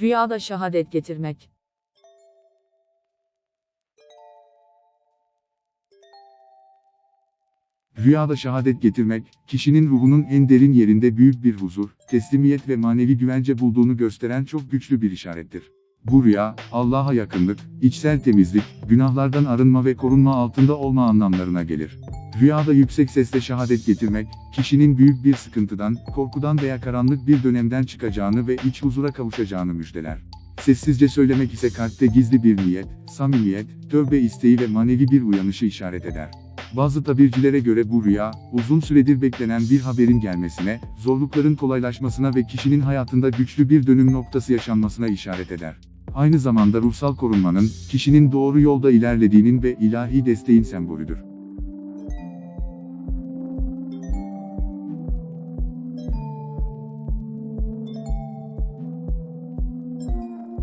Rüyada şehadet getirmek. Rüyada şehadet getirmek, kişinin ruhunun en derin yerinde büyük bir huzur, teslimiyet ve manevi güvence bulduğunu gösteren çok güçlü bir işarettir. Bu rüya, Allah'a yakınlık, içsel temizlik, günahlardan arınma ve korunma altında olma anlamlarına gelir. Rüyada yüksek sesle şehadet getirmek, kişinin büyük bir sıkıntıdan, korkudan veya karanlık bir dönemden çıkacağını ve iç huzura kavuşacağını müjdeler. Sessizce söylemek ise kalpte gizli bir niyet, samimiyet, tövbe isteği ve manevi bir uyanışı işaret eder. Bazı tabircilere göre bu rüya, uzun süredir beklenen bir haberin gelmesine, zorlukların kolaylaşmasına ve kişinin hayatında güçlü bir dönüm noktası yaşanmasına işaret eder. Aynı zamanda ruhsal korunmanın, kişinin doğru yolda ilerlediğinin ve ilahi desteğin sembolüdür.